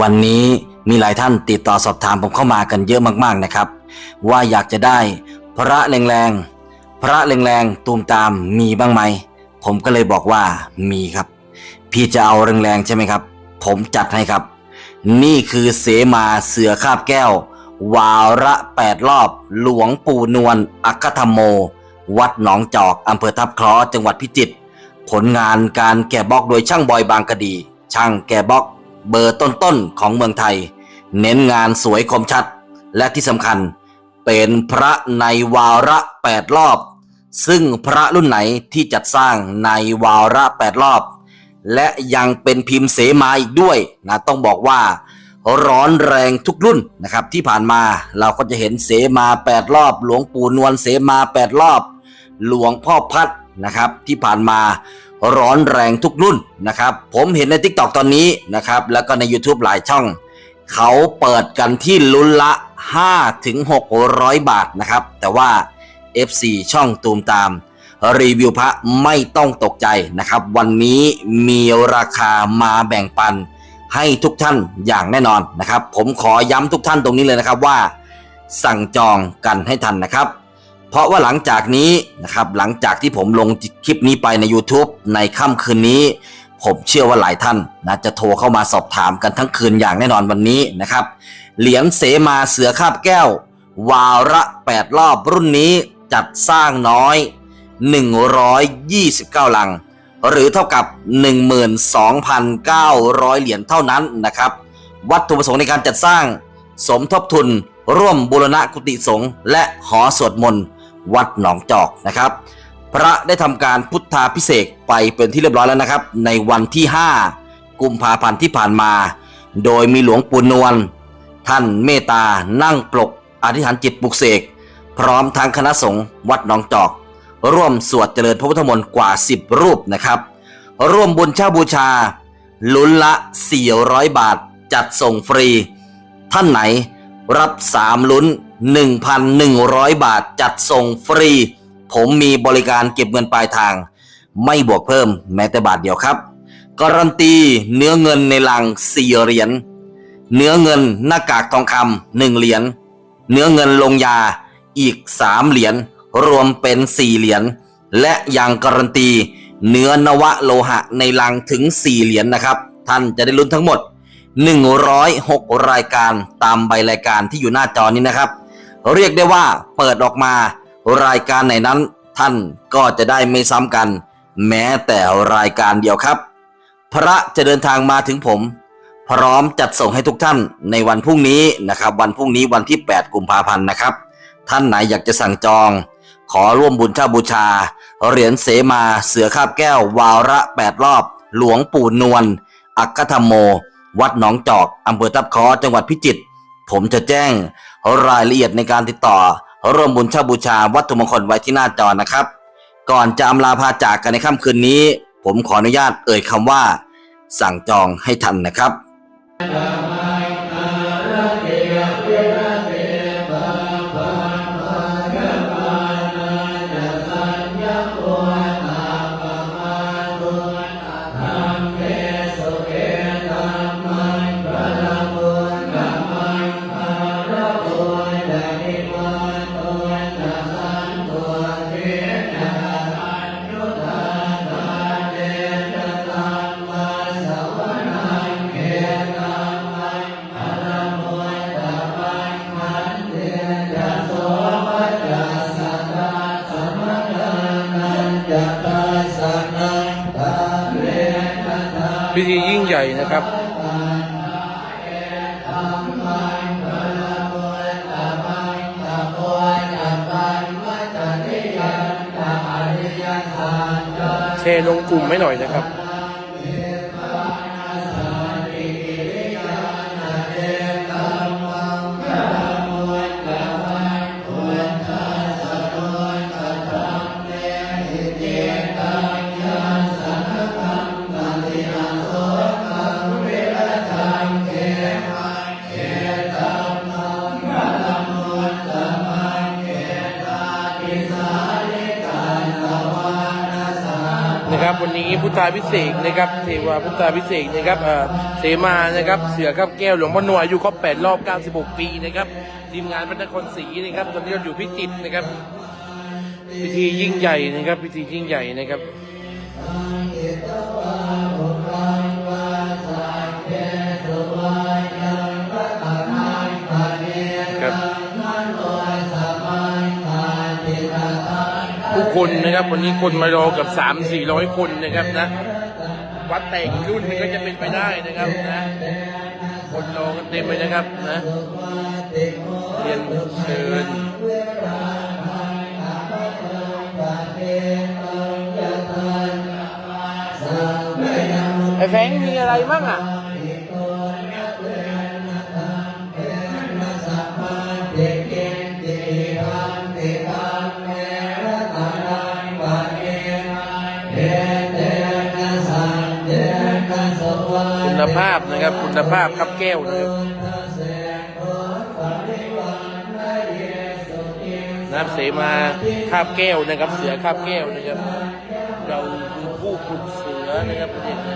วันนี้มีหลายท่านติดต่อสอบถามผมเข้ามากันเยอะมากๆนะครับ ว่าอยากจะได้พระแรงๆพระแรงๆตูมตามมีบ้างไหม ผมก็เลยบอกว่ามีครับ พี่จะเอาแรงๆใช่ไหมครับ ผมจัดให้ครับ นี่คือเสมาเสือคาบแก้ว วาระแปดรอบ หลวงปู่นวลอัคคธรรมโม วัดหนองจอกอำเภอทับคราะห์จังหวัดพิจิตรผลงานการแกะบล็อกโดยช่างบอยบางกะดี ช่างแกะบล็อก เบอร์ต้นๆของเมืองไทย เน้นงานสวยคมชัด และที่สำคัญเป็นพระในวาระแปดรอบ ซึ่งพระรุ่นไหนที่จัดสร้างในวาระแปดรอบ และยังเป็นพิมพ์เสมาอีกด้วยนะต้องบอกว่า ร้อนแรงทุกรุ่นนะครับ ที่ผ่านมาเราก็จะเห็นเสมาแปดรอบ หลวงปู่นวลเสมาแปดรอบ หลวงพ่อพัดนะครับที่ผ่านมา ร้อนแรงทุกรุ่นนะครับ ผมเห็นใน t ิ k t o k ตอนนี้นะครับ แล้วก็ใน YouTube หลายช่อง เขาเปิดกันที่ลุ้นละ 5 ถึง 600 บาทนะครับ แต่ว่า FC ช่องตูมตาม รีวิวพระไม่ต้องตกใจนะครับ วันนี้มีราคามาแบ่งปันให้ทุกท่านอย่างแน่นอนนะครับ ผมขอย้ำทุกท่านตรงนี้เลยนะครับว่า สั่งจองกันให้ทันนะครับ ราะว่าหลังจากนี้นะครับหลังจากที่ผมลงคลิปนี้ไปใน YouTube ในค่ำคืนนี้ ผมเชื่อว่าหลายท่านนะจะโทรเข้ามาสอบถามกันทั้งคืนอย่างแน่นอนวันนี้นะครับ เหรียญเสมาเสือคาบแก้ว วาระ 8 รอบรุ่นนี้จัดสร้างน้อย 129 ลัง หรือเท่ากับ 12,900 เหรียญเท่านั้นนะครับ วัตถุประสงค์ในการจัดสร้างสมทบทุนร่วมบูรณะกุฏิสงฆ์และหอสวดมนต์ วัดหนองจอกนะครับ พระได้ทำการพุทธาพิเศษไปเป็นที่เรียบร้อยแล้วนะครับ ในวันที่ 5 กุมภาพันธ์ที่ผ่านมา โดยมีหลวงปู่นวลท่านเมตตานั่งปลกอธิษฐานจิตปลุกเสกพร้อมทางคณะสงฆ์วัดหนองจอก ร่วมสวดเจริญพระพุทธมนต์กว่า 10 รูปนะครับ ร่วมบุญเช่าบูชา ลุ้นละ 400 บาทจัดส่งฟรี ท่านไหนรับ 3 ลุ้น 1,100 บาทจัดส่งฟรี ผมมีบริการเก็บเงินปลายทาง ไม่บวกเพิ่มแม้แต่บาทเดียวครับ การันตีเนื้อเงินในลัง4เหรียญ เนื้อเงินหน้ากากทองคำหนึ่งเหรียญ เนื้อเงินลงยาอีก3เหรียญ รวมเป็น4เหรียญ และยังการันตี เนื้อนวะโลหะในลังถึง4เหรียญนะครับ ท่านจะได้ลุ้นทั้งหมด 106 รายการตามใบรายการที่อยู่หน้าจอนี้นะครับ เรียกได้ว่าเปิดออกมารายการไหนนั้น ท่านก็จะได้ไม่ซ้ำกัน แม้แต่รายการเดียวครับ พระจะเดินทางมาถึงผม พร้อมจัดส่งให้ทุกท่านในวันพรุ่งนี้นะครับ วันพรุ่งนี้วันที่ 8 กุมภาพันธ์นะครับ ท่านไหนอยากจะสั่งจอง ขอร่วมบุญเช่าบูชา เหรียญเสมาเสือคาบแก้ว วาระแปดรอบ หลวงปู่นวลอัคคธรรมโม วัดหนองจอกอำเภอทับคอจังหวัดพิจิตร ผมจะแจ้งรายละเอียดในการติดต่อ ร่วมบุญเช่าบูชาวัตถุมงคลไว้ที่หน้าจอนะครับ ก่อนจะอำลาพาจากกันในค่ำคืนนี้ ผมขออนุญาตเอ่ยคำว่า สั่งจองให้ทันนะครับ นะครับเทลงกลุ่มไม่หน่อยนะครับ วันนี้พุทธาพิเศษนะครับเทวาพุทธาพิเศษนะครับเออเสมานะครับเสือครับแก้วหลวงพ่อหน่วยอายุครบ8รอบ 96 ปีนะครับทีมงานพระนครศรีนะครับตอนนี้เราอยู่พิจิตรนะครับ พิธียิ่งใหญ่นะครับ พิธียิ่งใหญ่นะครับ ผู้คนนะครับ วันนี้คนมารอกับสามสี่ร้อยคนนะครับนะ วัดแต่งรุ่นหนึงก็จะเป็นไปได้นะครับนะ คนรอกันเต็มเลยนะครับนะเรียนเชิญไอ้แฟงมีอะไรบ้างอะ ภาพนะครับ คุณภาพครับแก้วนะครับน้ำเสมาคาบแก้วนะครับ เสือคาบแก้วนะครับ เราคือผู้ปลุกเสือนะครับประเด็นนะ